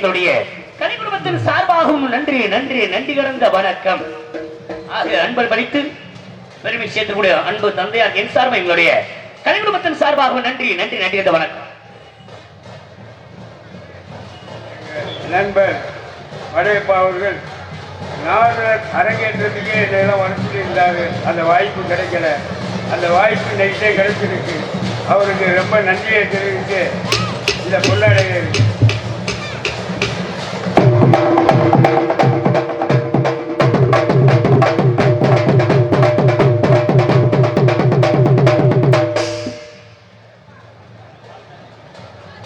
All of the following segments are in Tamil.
எங்களுடைய கனி குடும்பத்தின் சார்பாகவும் நன்றி நன்றி நன்றி கடந்த வணக்கம். ஆக அன்பல் படித்து பெருமை சேர்த்துக்கூடிய அன்பு தந்தையார் என் சார்பாக எங்களுடைய கனி குடும்பத்தின் சார்பாகவும் நன்றி நன்றி நன்றி கடந்த வணக்கம். நண்பர் வடையப்பா அவர்கள் நாரதர் அரங்கேற்றத்துக்கே என்னெல்லாம் வளர்த்துட்டு இருந்தாரு அந்த வாய்ப்பு கிடைக்கல. அந்த வாய்ப்பு நைட்டே கிடைச்சிருக்கு. அவருக்கு ரொம்ப நன்றியை தெரிவித்து இந்த கொள்ளடைய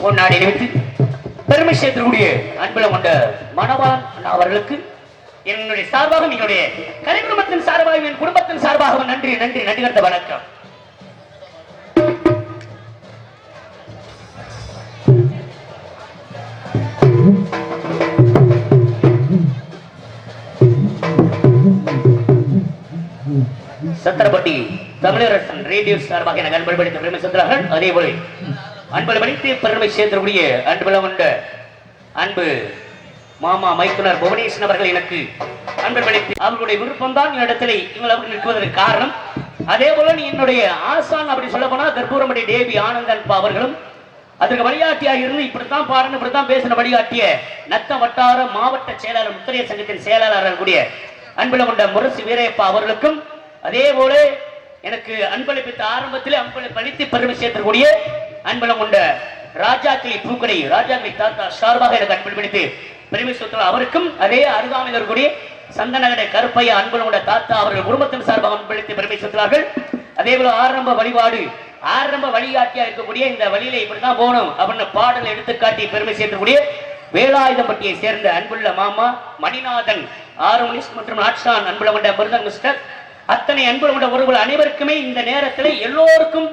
பொன்னாடி நிமித்து பெருமை சேர்த்திருக்கூடிய அன்புல கொண்ட மணவாளன் அண்ணா அவர்களுக்கு என்னுடைய சார்பாகவும் என்னுடைய கலை சார்பாகவும் என் குடும்பத்தின் சார்பாகவும் நன்றி நன்றி நன்றி கருத்த வணக்கம். சத்திரப்பட்டி தமிழரசன் ரேடியோ சார்பாக எனக்கு அன்பு படித்த பெருமை சந்திரர்கள் அதே போல அன்பு படித்து பெருமை சேர்த்தக்கூடிய அன்புல கொண்ட அன்பு மாமா மைத்துனர் புவனேஷன் அவர்கள் எனக்கு அன்பு படித்து அவர்களுடைய விருப்பம் தான் இடத்திலே இவர்கள் நிற்பதற்கு காரணம். அதே போல நீ என்னுடைய ஆசான் அப்படி சொல்ல போனா கற்பூரமடி தேவி ஆனந்தன் அவர்களும் அதற்கு வழிகாட்டியாக இருந்து இப்படித்தான் பாருன்னு இப்படித்தான் பேசின வழிகாட்டிய நத்த வட்டார மாவட்ட செயலாளர் முத்திரைய சங்கத்தின் செயலாளர் கூடிய அன்பில் கொண்ட முரசு வீரையப்பா அவர்களுக்கும் அதே போல எனக்கு அன்பளிப்பித்த ஆரம்பத்திலே அன்பளிப்பளித்து பெருமை சேர்த்தக்கூடிய அன்பலம் கொண்ட ராஜாக்களி பூக்கடை ராஜாக்களி தாத்தா சார்பாக எனக்கு அன்பளிப்பித்து பெருமை சேர்த்துள்ள அவருக்கும் அதே அருகாமையில் இருக்கக்கூடிய சந்தனகடை கருப்பைய அன்பலம் கொண்ட தாத்தா அவர்கள் குடும்பத்தின் சார்பாக அன்பளித்து பெருமை சொத்துறார்கள் அதே போல ஆரம்ப வழிபாடு ஆரம்ப வழிகாட்டியா இருக்கக்கூடிய இந்த வழியில இப்படிதான் போகணும் அப்படின்னு பாடல் எடுத்துக்காட்டி பெருமை சேர்க்கக்கூடிய வேலாயுதம்பட்டியை சேர்ந்த அன்புள்ள மாமா மணிநாதன் ஆறுமணிஸ் மற்றும் நாட்சான் அன்புள்ள கொண்ட மிருதன் மிஸ்டர் அத்தனை அன்பு கொண்ட ஒருவர் அனைவருக்குமே இந்த நேரத்தில் எல்லோருக்கும்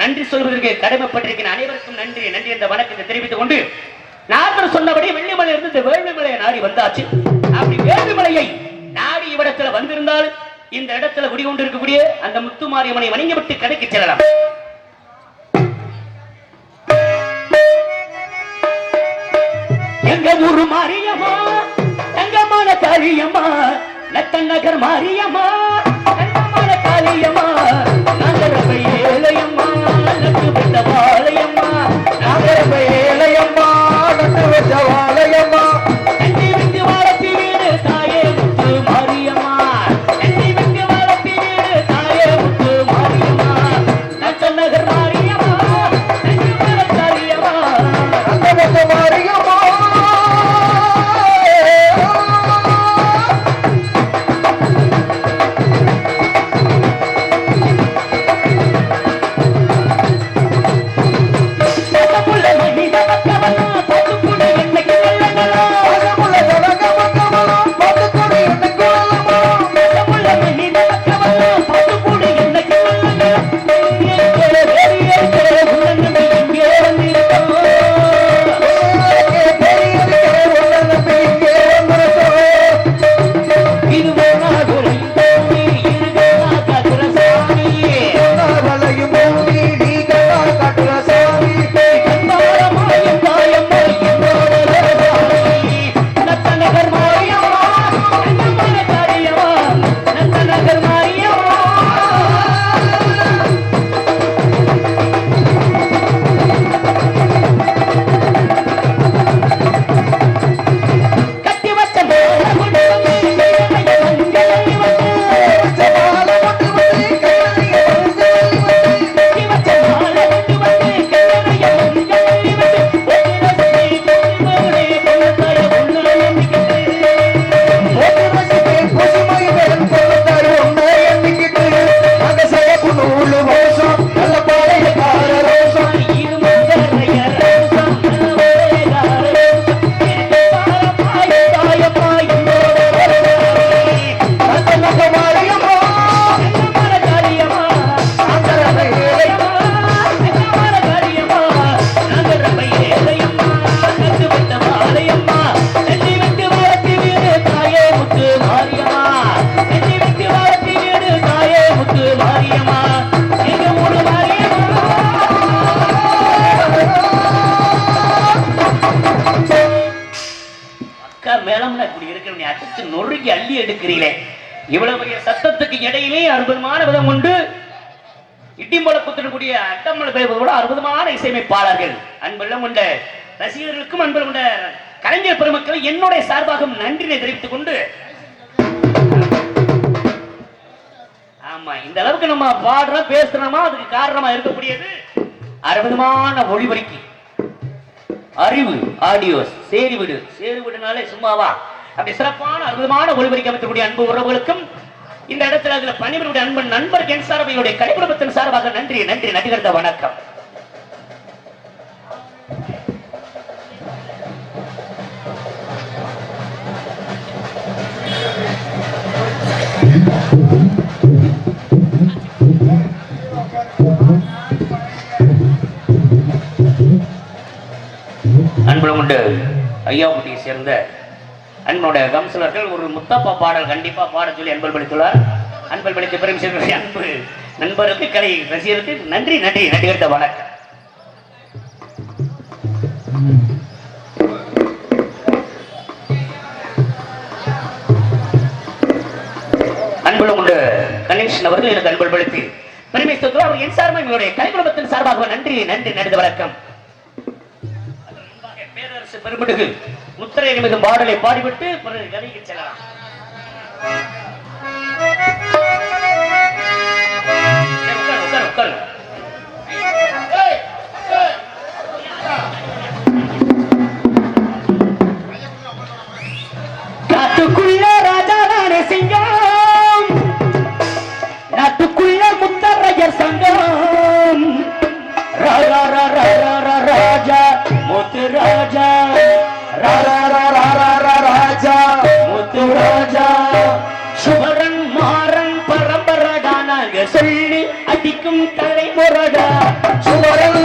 நன்றி சொல்வதற்கு கடமைப்பட்டிருக்கிற அனைவருக்கும் நன்றி நன்றி என்ற வணக்கத்தை தெரிவித்துக் கொண்டு நார்மல் சொன்னபடி வெள்ளிமலை இருந்து இந்த வேள்விமலையை நாடி வந்தாச்சு. அப்படி வேள்விமலையை நாடி இவ்விடத்துல வந்திருந்தால் இந்த இடத்துல குடிகொண்டு இருக்கக்கூடிய அந்த முத்துமாரியம்மனை வணங்கிவிட்டு கடைக்கு செல்லலாம். எங்க ஊரு மாரியம்மா தங்கமான காரியம்மா நத்தன் நகர் மாரியம்மா தங்கமான காளியம்மா நாங்கள் ஏழையம்மா நட்டு விட்ட கடிச்சு நொறுக்கி அள்ளி எடுக்கிறீங்களே இவ்வளவு பெரிய சத்தத்துக்கு இடையிலே அற்புதமான விதம் உண்டு. இட்டிம்பல குத்திடக்கூடிய அட்டம்மல பேரோட அற்புதமான இசையமைப்பாளர்கள் அன்பெல்லாம் கொண்ட ரசிகர்களுக்கும் அன்பு கொண்ட கலைஞர் பெருமக்கள் என்னுடைய சார்பாக நன்றினை தெரிவித்துக் கொண்டு. ஆமா இந்த அளவுக்கு நம்ம பாடுறோம் பேசுறோமா அதுக்கு காரணமா இருக்கக்கூடியது அற்புதமான ஒளிபரிக்கு அறிவு ஆடியோஸ் சேரி விடு சேரி விடுனாலே சும்மாவா? அப்படி சிறப்பான அற்புதமான ஒளிபரிக்க அமைக்கக்கூடிய அன்பு உறவுகளுக்கும் இந்த இடத்துல அதுல பணிபுரிய அன்பன் நண்பர் என் சார்பையுடைய கலைக்குடும்பத்தின் சார்பாக நன்றி நன்றி நடிகர்ந்த வணக்கம். அன்புடன் ஐயாக்குட்டியை சேர்ந்த அன்பனுடைய கம்சலர்கள் ஒரு முத்தப்பா பாடல் கண்டிப்பாக பாட சொல்லி அன்பல் படித்துள்ளார் அன்பல் படித்த பெரும் அன்பு நண்பருக்கு கலை ரசிகருக்கு நன்றி நன்றி நடிகர்த்த வணக்கம். அன்புடன் உண்டு. கணேசன் அவர்கள் எனக்கு அன்பல் படுத்தி பெருமை சொத்து அவர் என் சார்பாக எங்களுடைய கலைக்குடும்பத்தின் சார்பாக நன்றி நன்றி நடித்த வணக்கம். பெருமிடுகு முத்திரை நிமிடம் பாடலை பாடிவிட்டு பிறகு கதைக்கு செல்லலாம் சரி, உட்காரு, உட்காரு, உட்காரு. அடிக்கும் தலைமுறடா சுவரன்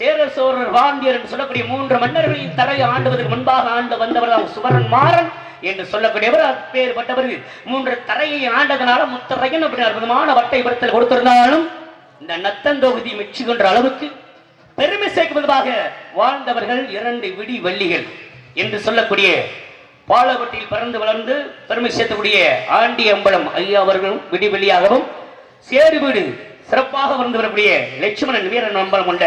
சேர சோழர் வாந்தியர் என்று சொல்லக்கூடிய மூன்று மன்னர்களின் தரையை ஆண்டுவதற்கு முன்பாக ஆண்டு வந்தவர் தான் சுவரன் மாறன் என்று சொல்லக்கூடியவர். அப்பேற்பட்டவர் மூன்று தரையை ஆண்டதனால முத்தரையன் அப்படி அற்புதமான வட்டை படத்தில் கொடுத்திருந்தாலும் இந்த நத்தந்தொகுதி மெச்சுகின்ற அளவுக்கு பெருமை சேர்க்கும் வாழ்ந்தவர்கள் இரண்டு விடி வள்ளிகள் என்று சொல்லக்கூடிய பாலவட்டியில் பிறந்து வளர்ந்து பெருமை சேர்த்தக்கூடிய ஆண்டி அம்பலம் ஐயா அவர்களும் விடிவெளியாகவும் சேரு வீடு சிறப்பாக வந்து வரக்கூடிய லட்சுமணன் வீரன் அம்பலம் கொண்ட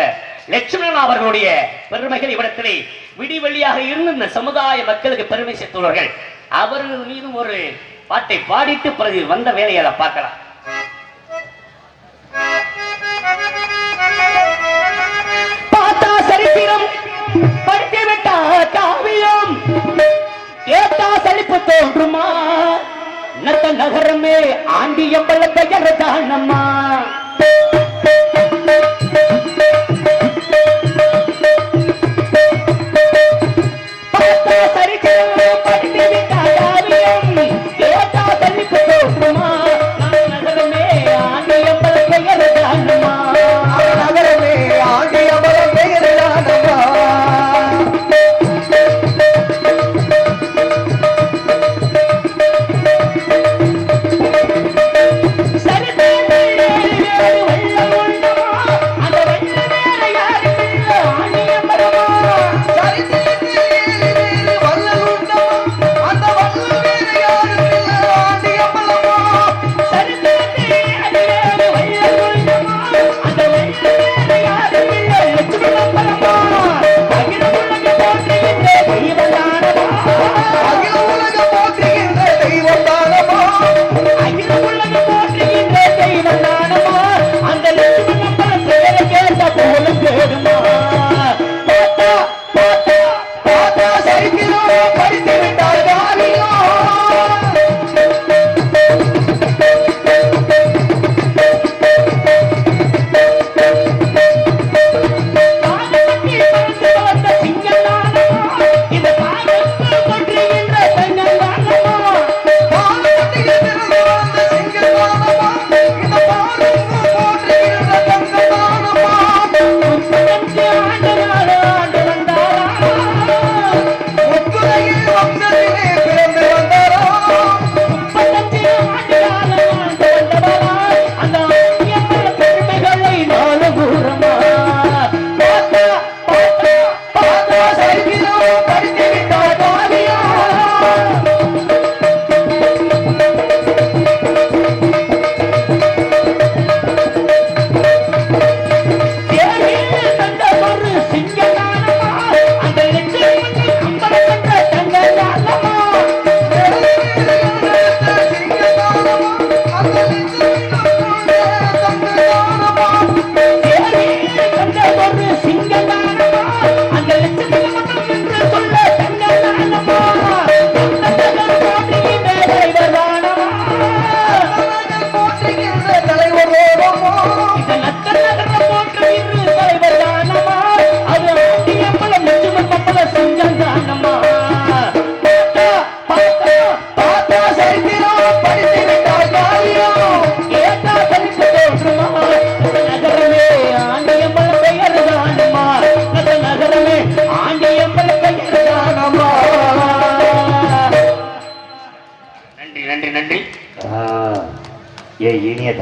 லட்சுமணன் அவர்களுடைய பெருமைகள் இவ்விடத்திலே விடிவெளியாக இருந்து இந்த சமுதாய மக்களுக்கு பெருமை சேர்த்துள்ளவர்கள் அவர்கள் மீதும் ஒரு பாட்டை பாடிட்டு பிறகு வந்த வேலையை பார்க்கலாம். பார்த்தா சரித்திரம் படித்து விட்டா காவியம். கேட்டா சலிப்பு தோன்றுமா? நத்த நகரமே ஆண்டியம்பல பெயர்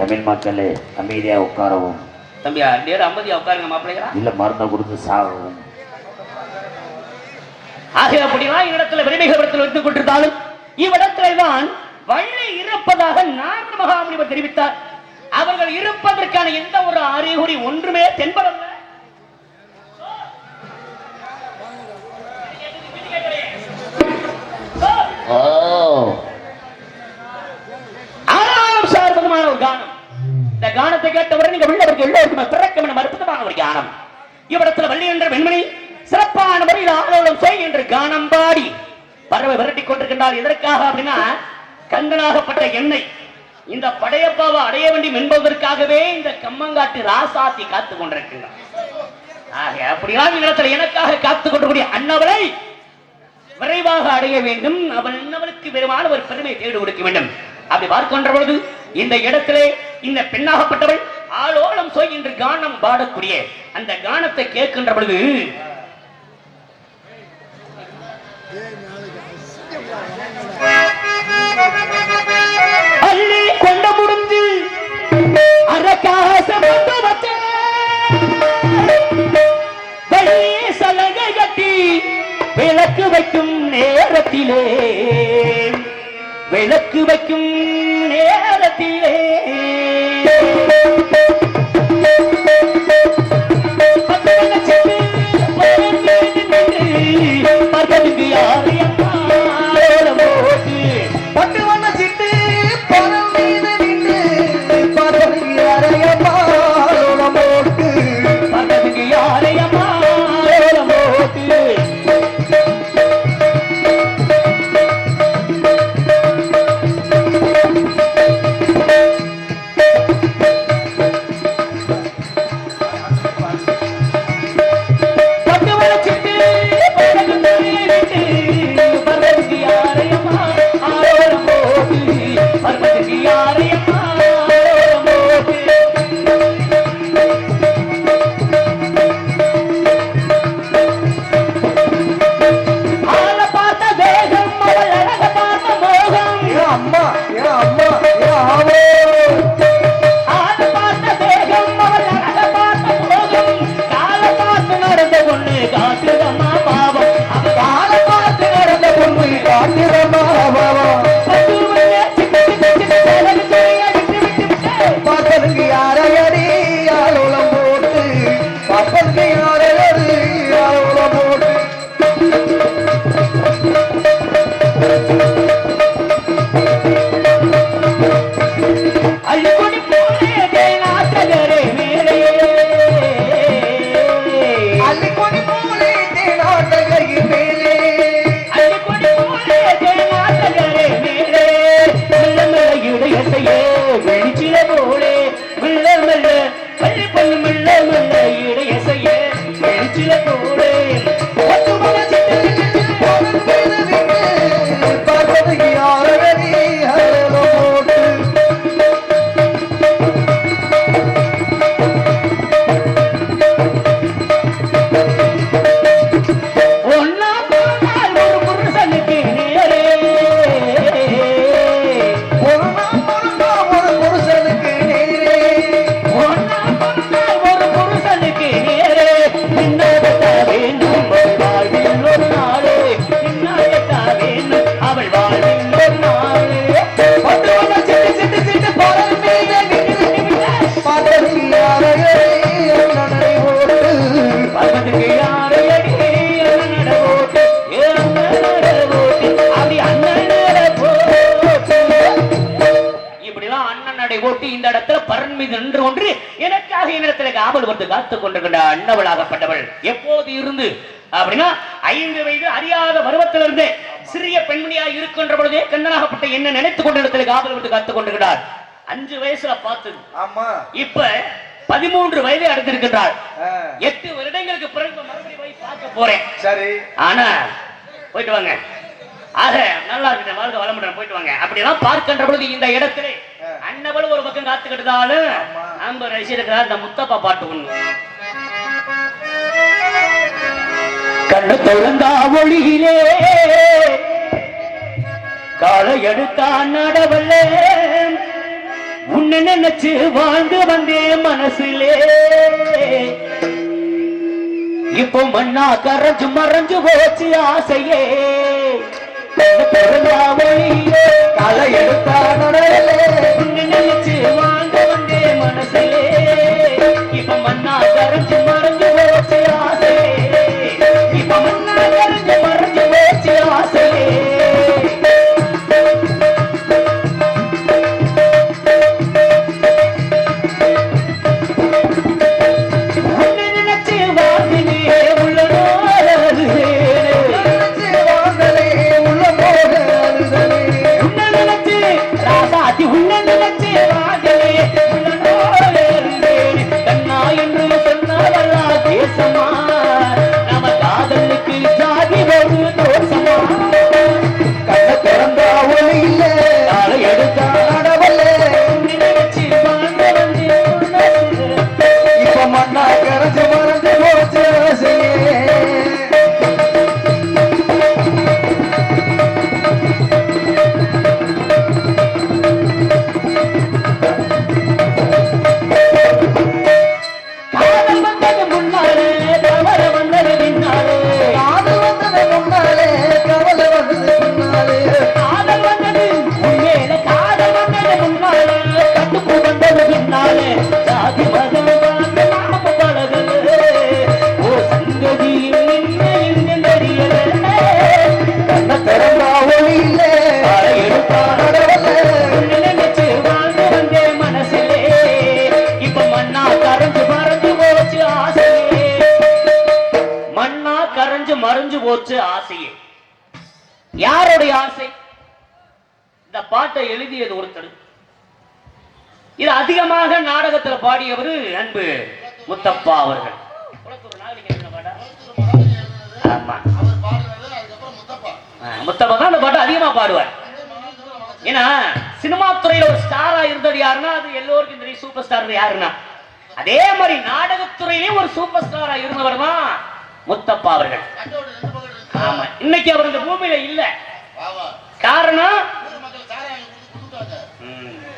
தமிழ் மக்களே அமைதியா உட்காரவும். தம்பியா நேரம் அம்மதியா உட்காருங்க மாப்பிள்ளைகளா இல்ல மருந்தை கொடுத்து சாகவும். ஆக அப்படின்னா இடத்துல விரைமிகபுரத்தில் வைத்துக் கொண்டிருந்தாலும் இவ்விடத்திலே தான் வள்ளி இருப்பதாக நாரத மகாமுனிவர் தெரிவித்தார். அவர்கள் இருப்பதற்கான எந்த ஒரு அறிகுறி ஒன்றுமே தென்படவில்லை. ஓ ஆனாலும் சார்பதமான ஒரு கானம் இந்த கானத்தை கேட்டவுடன் நீங்க உள்ளவருக்கு எல்லோருக்குமே பிறக்கும் என அற்புதமான ஒரு கானம் இவ்விடத்துல வள்ளி என்ற வெண்மணி சிறப்பான முறையில் ஆலோலம் செய் என்று கானம் பாடி பறவை விரட்டி கொண்டிருக்கின்றால் எதற்காக அப்படின்னா கங்கனாகப்பட்ட எண்ணெய். இந்த படையப்பாவை அடைய வேண்டும் என்பதற்காகவே இந்த கம்மங்காட்டு ராசாத்தி காத்து கொண்டிருக்கின்றார் ஆக அப்படியான இடத்துல எனக்காக காத்து கொண்டிருக்கூடிய அன்னவளை விரைவாக அடைய வேண்டும். அவள் அவனுக்கு விரைவான ஒரு பெருமை தேடு கொடுக்க வேண்டும். அப்படி பார்க்கின்ற பொழுது இந்த இடத்திலே இந்த பெண்ணாகப்பட்டவள் ஆளோளம் சோய் என்று கானம் பாடக்கூடிய அந்த கானத்தை கேட்கின்ற பொழுது அள்ளி கொண்ட முடிஞ்சு அரக்காசம் சலகை கட்டி விளக்கு வைக்கும் நேரத்திலே விளக்கு வைக்கும் நேரத்திலே. ஆவே ஆயிரக்கணக்கில் காவல் வந்து காத்துக் கொண்டிருக்கின்ற அன்னவளாகப்பட்டவள் எப்போது இருந்து? அப்படின்னா ஐந்து வயது அறியாத பருவத்திலிருந்தே சிறிய பெண்மணியா இருக்கின்ற பொழுதே கண்ணனாகப்பட்ட என்ன நினைத்துக் கொண்டிடத்தில் காவல் வந்து காத்துக் கொண்டிருக்கிறார். அஞ்சு வயசுல பார்த்தது. ஆமா. இப்ப பதிமூன்று வயதை அடைந்திருக்கின்றார். எட்டு வருடங்களுக்கு பிறகு மறுபடியும் போய் பார்க்க போறேன். சரி. ஆனா போயிட்டு வாங்க. ஆக நல்லா இருக்கிறேன் வாழ்க வளமுடன் போயிட்டு வாங்க. அப்படியெல்லாம் பார்க்கின்ற பொழுது இந்த இடத்திலே அண்ணவளும் ஒரு பக்கம் காத்துக்கிட்டதாலும் நம்ம ரசிகருக்கிற அந்த முத்தப்பா பாட்டு ஒண்ணு. கண்ணு திறந்தா ஒளியிலே காலை எடுத்தான் நடவல்ல உன்னை நினைச்சு வாழ்ந்து வந்தேன் மனசிலே. இப்போ மண்ணா கரைஞ்சு மறைஞ்சு போச்சு ஆசையே. பெருந்தா ஒளியே கலை பாடியவர் அன்பு முத்தப்பா அவர்கள். முத்தப்பா தான் அந்த பாட்டு அதிகமா பாடுவார். ஏன்னா சினிமா துறையில ஒரு ஸ்டாரா இருந்தது யாருன்னா அது எல்லோருக்கும் தெரியும் சூப்பர் ஸ்டார் யாருன்னா. அதே மாதிரி நாடகத்துறையிலேயே ஒரு சூப்பர் ஸ்டாரா இருந்தவர் தான் முத்தப்பா அவர்கள். ஆமா. இன்னைக்கு அவர் இந்த பூமியில இல்ல. காரணம்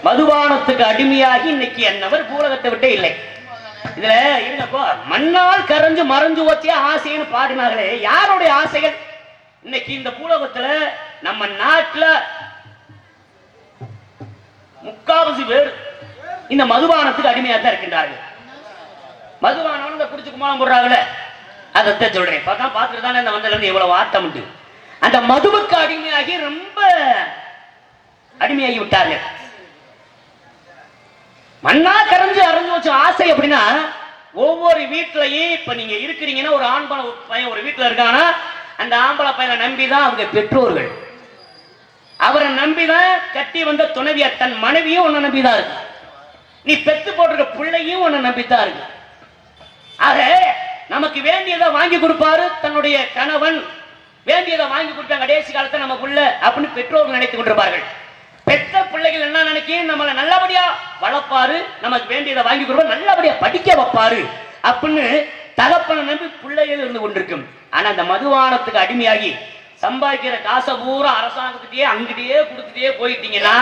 மதுபானத்துக்கு அடிமையாகி இன்னைக்கு என்னவர் பூலகத்தை விட்டே இல்லை. இதுல இருங்கப்போ மண்ணால் கரைஞ்சு மறைஞ்சு ஓத்தியா ஆசைன்னு பாடினார்களே யாருடைய ஆசைகள்? இன்னைக்கு இந்த பூலகத்துல நம்ம நாட்டுல முக்காவாசி பேர் இந்த மதுபானத்துக்கு அடிமையா தான் இருக்கின்றார்கள். மதுபானம் இந்த குடிச்சு குமாரம் போடுறாங்கல்ல அதைத்தான் சொல்றேன். பார்த்தா பார்த்துட்டு தானே இந்த வந்ததுல இருந்து எவ்வளவு ஆட்டம் உண்டு. அந்த மதுவுக்கு அடிமையாகி ரொம்ப அடிமையாகி விட்டார்கள். மண்ணா கரைஞ்சு அரைஞ்சு வச்ச ஆசை அப்படின்னா ஒவ்வொரு வீட்லயும் இப்ப நீங்க இருக்கிறீங்கன்னா ஒரு ஆண்பள பையன் ஒரு வீட்டுல இருக்கானா அந்த ஆம்பளை பையனை நம்பிதான் அவங்க பெற்றோர்கள். அவரை நம்பிதான் கட்டி வந்த துணைவியார் தன் மனைவியும் உன்னை நம்பிதான் இருக்கு. நீ பெத்து போட்டிருக்க பிள்ளையும் உன்னை நம்பித்தான் இருக்கு. ஆக நமக்கு வேண்டியதை வாங்கி கொடுப்பாரு தன்னுடைய கணவன். வேண்டியதை வாங்கி கொடுத்தாங்க கடைசி காலத்தை நமக்குள்ள அப்படின்னு பெற்றோர்கள் நினைத்துக் கொண்டிருப்பார்கள். பெத்த பிள்ளைகள் என்ன நினைக்கும் நம்மளை நல்லபடியா வளர்ப்பாரு. நமக்கு வேண்டியதை வாங்கி கொடுப்பாரு நல்லபடியா படிக்க வைப்பாரு. அப்படின்னு தகப்பனை நம்பி பிள்ளைகள் இருந்து கொண்டிருக்கும். ஆனா அந்த மதுவானத்துக்கு அடிமையாகி சம்பாதிக்கிற காசை பூரா அரசாங்கத்துக்கே அங்கிட்டே கொடுத்துட்டே போயிட்டீங்கன்னா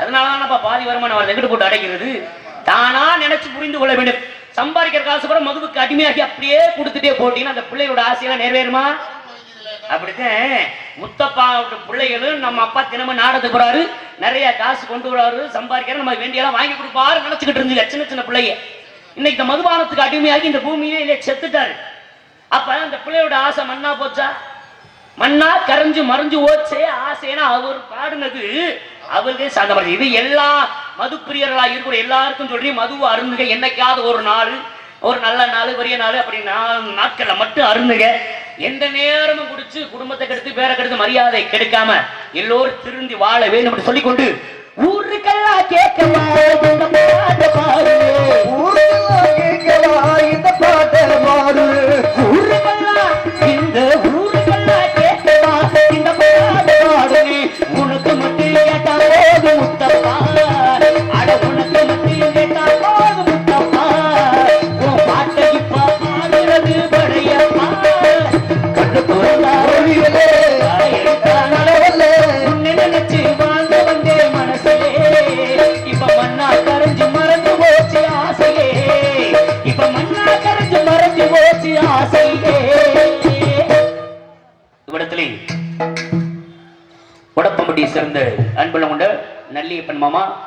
அதனாலதானப்பா பாதி வருமானம் அவர் எங்கிட்டு போட்டு அடைக்கிறது. தானா நினைச்சு புரிந்து கொள்ள வேண்டும். சம்பாதிக்கிற காசு கூட மதுவுக்கு அடிமையாகி அப்படியே கொடுத்துட்டே போட்டீங்கன்னா அந்த பிள்ளையோட ஆசையெல்லாம் நிறைவேறுமா? அப்படித்தான் முத்தப்பாவோட பிள்ளைகளும் நம்ம அப்பா தினமும் நாடத்துக்கு போறாரு. நிறைய காசு கொண்டு வராரு சம்பாதிக்கிற நம்ம வேண்டியெல்லாம் வாங்கி கொடுப்பாரு நினைச்சுக்கிட்டு இருந்துங்க சின்ன சின்ன பிள்ளைங்க. இன்னைக்கு இந்த மதுபானத்துக்கு அடிமையாகி இந்த பூமியிலே இல்லையே செத்துட்டாரு. அப்ப அந்த பிள்ளையோட ஆசை மண்ணா போச்சா? மண்ணா கரைஞ்சு மறைஞ்சு ஓச்சே ஆசைனா அவர் பாடுனது அவருக்கே சாந்தப்படுது இது எல்லா மது பிரியர்களா இருக்கிற எல்லாருக்கும் சொல்லி மதுவை அருந்துக என்னைக்காவது ஒரு நாள் ஒரு நல்ல நாள் பெரிய நாள் அப்படி நாட்களில் மட்டும் அருந்துக எந்த நேரமும் குடிச்சு குடும்பத்தை கெடுத்து பேரை கெடுத்து மரியாதை கெடுக்காம எல்லோரும் திருந்தி வாழ வேண்டும் சொல்லிக்கொண்டு ஊருக்கெல்லாம் கேட்கவா இந்த பாட்டை பாரு ஊரெல்லாம் கேட்கவா இந்த பாட்டை பாடு. ஊருக்கெல்லாம் இந்த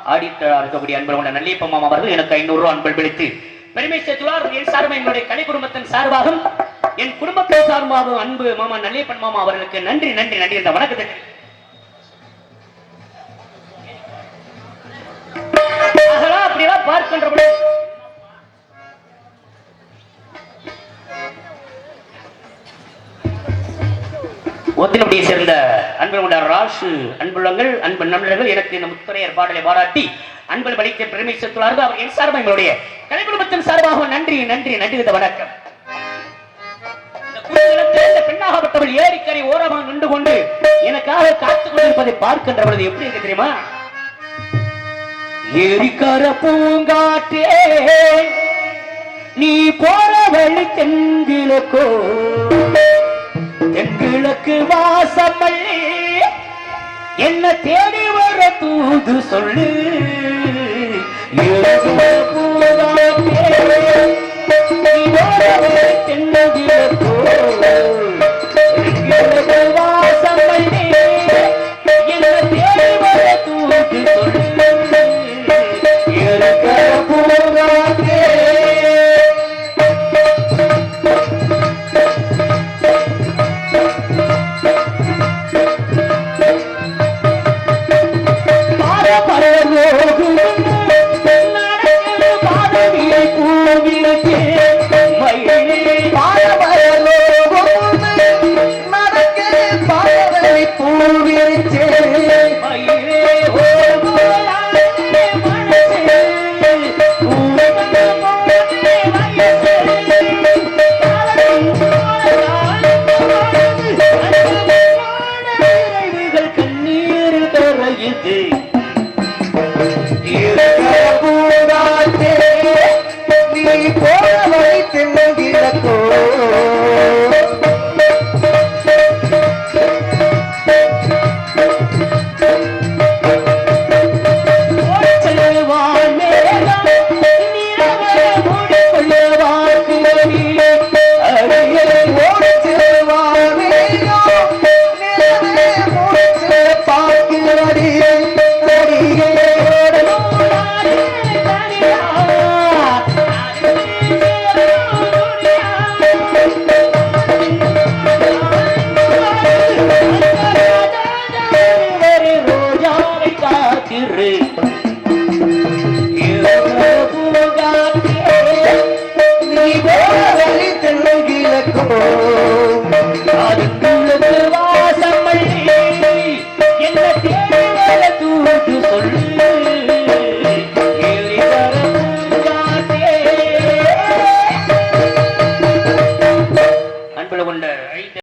நல்லியப்பன் ஆடிட்டராக இருக்கக்கூடிய அன்புலம் கொண்ட நல்லியப்பன் மாமா அவர்கள் எனக்கு ஐநூறு ரூபாய் அன்பு பிடித்து பெருமை சேர்த்துள்ளார் என் சார்பாக என்னுடைய கலை குடும்பத்தின் சார்பாகவும் என் குடும்பத்தின் சார்பாகவும் அன்பு மாமா நல்லியப்பன் மாமா அவர்களுக்கு நன்றி நன்றி நன்றி இந்த வணக்கத்தை ஒத்தினபடியை சேர்ந்த அன்புள்ள ராசு அன்புள்ளங்கள் அன்பு நண்பர்கள் எனக்கு இந்த முத்துரையர் பாடலை பாராட்டி அன்பல் படித்த பெருமை சேர்த்துள்ளார்கள் அவர் என் சார்பாக எங்களுடைய கலை குடும்பத்தின் சார்பாக நன்றி நன்றி நன்றி வணக்கம். பெண்ணாகப்பட்டவள் ஏரிக்கரை ஓரமாக நின்று கொண்டு எனக்காக காத்துக் கொண்டிருப்பதை பார்க்கின்ற பொழுது எப்படி இருக்கு தெரியுமா? ஏரிக்கர பூங்காற்றே நீ போற வழி தென்கிழக்கோ. தென்கிழக்கு வாசமல்லி என்ன தேடி வர தூது சொல்லு. ஏரிக்கர